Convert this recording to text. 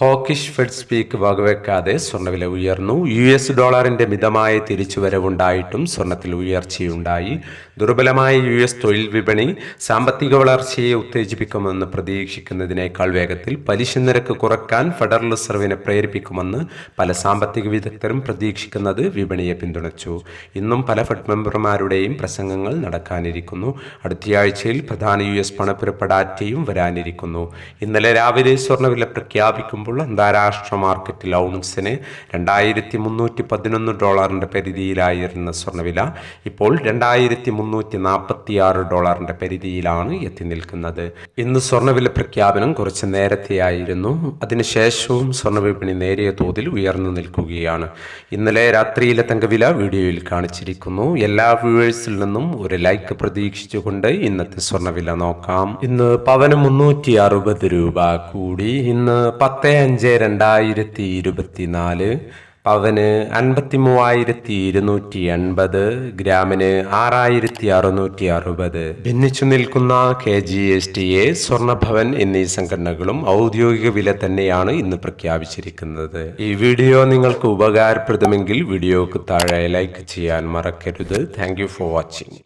Hawkish fed speak വകവെക്കാതെ സ്വർണവില ഉയർന്നു. യു എസ് ഡോളറിന്റെ മിതമായ തിരിച്ചുവരവുണ്ടായിട്ടും സ്വർണത്തിൽ ഉയർച്ചയുണ്ടായി. ദുർബലമായ യു എസ് തൊഴിൽ വിപണി സാമ്പത്തിക വളർച്ചയെ ഉത്തേജിപ്പിക്കുമെന്ന് പ്രതീക്ഷിക്കുന്നതിനേക്കാൾ വേഗത്തിൽ പലിശ നിരക്ക് കുറയ്ക്കാൻ ഫെഡറൽ റിസർവിനെ പ്രേരിപ്പിക്കുമെന്ന് പല സാമ്പത്തിക വിദഗ്ധരും പ്രതീക്ഷിക്കുന്നത് വിപണിയെ പിന്തുണച്ചു. ഇന്നും പല ഫെഡ് മെമ്പർമാരുടെയും പ്രസംഗങ്ങൾ നടക്കാനിരിക്കുന്നു. അടുത്തയാഴ്ചയിൽ പ്രധാന യു എസ് പണപ്പുരപ്പെടാറ്റയും വരാനിരിക്കുന്നു. ഇന്നലെ രാവിലെ സ്വർണവില പ്രഖ്യാപിക്കുമ്പോൾ അന്താരാഷ്ട്ര മാർക്കറ്റിൽ ഔൺസിന് രണ്ടായിരത്തി മുന്നൂറ്റി പതിനൊന്ന് ഡോളറിന്റെ പരിധിയിലായിരുന്ന സ്വർണവില ഇപ്പോൾ രണ്ടായിരത്തി മുന്നൂറ്റി നാൽപ്പത്തി ആറ് ഡോളറിന്റെ പരിധിയിലാണ് എത്തി നിൽക്കുന്നത്. ഇന്ന് സ്വർണവില പ്രഖ്യാപനം കുറച്ച് നേരത്തെയായിരുന്നു. അതിനുശേഷവും സ്വർണ വിപണി നേരിയ തോതിൽ ഉയർന്നു നിൽക്കുകയാണ്. ഇന്നലെ രാത്രിയിലെ തങ്കവില വീഡിയോയിൽ കാണിച്ചിരിക്കുന്നു. എല്ലാ വ്യൂവേഴ്സിൽ നിന്നും ഒരു ലൈക്ക് പ്രതീക്ഷിച്ചുകൊണ്ട് ഇന്നത്തെ സ്വർണവില നോക്കാം. ഇന്ന് പവന് മുന്നൂറ്റി അറുപത് രൂപ കൂടി. ഇന്ന് അഞ്ച് രണ്ടായിരത്തി ഇരുപത്തിനാല് പവന് അൻപത്തി മൂവായിരത്തി ഇരുന്നൂറ്റി എൺപത് ഗ്രാമിന് ആറായിരത്തി അറുന്നൂറ്റി അറുപത് ഭിന്നിച്ചു നിൽക്കുന്ന K G S T A Swarnabhavan എന്നീ സംഘടനകളും ഔദ്യോഗിക വില തന്നെയാണ് ഇന്ന് പ്രഖ്യാപിച്ചിരിക്കുന്നത്. ഈ വീഡിയോ നിങ്ങൾക്ക് ഉപകാരപ്രദമെങ്കിൽ വീഡിയോക്ക് താഴെ ലൈക്ക് ചെയ്യാൻ മറക്കരുത്. Thank for watching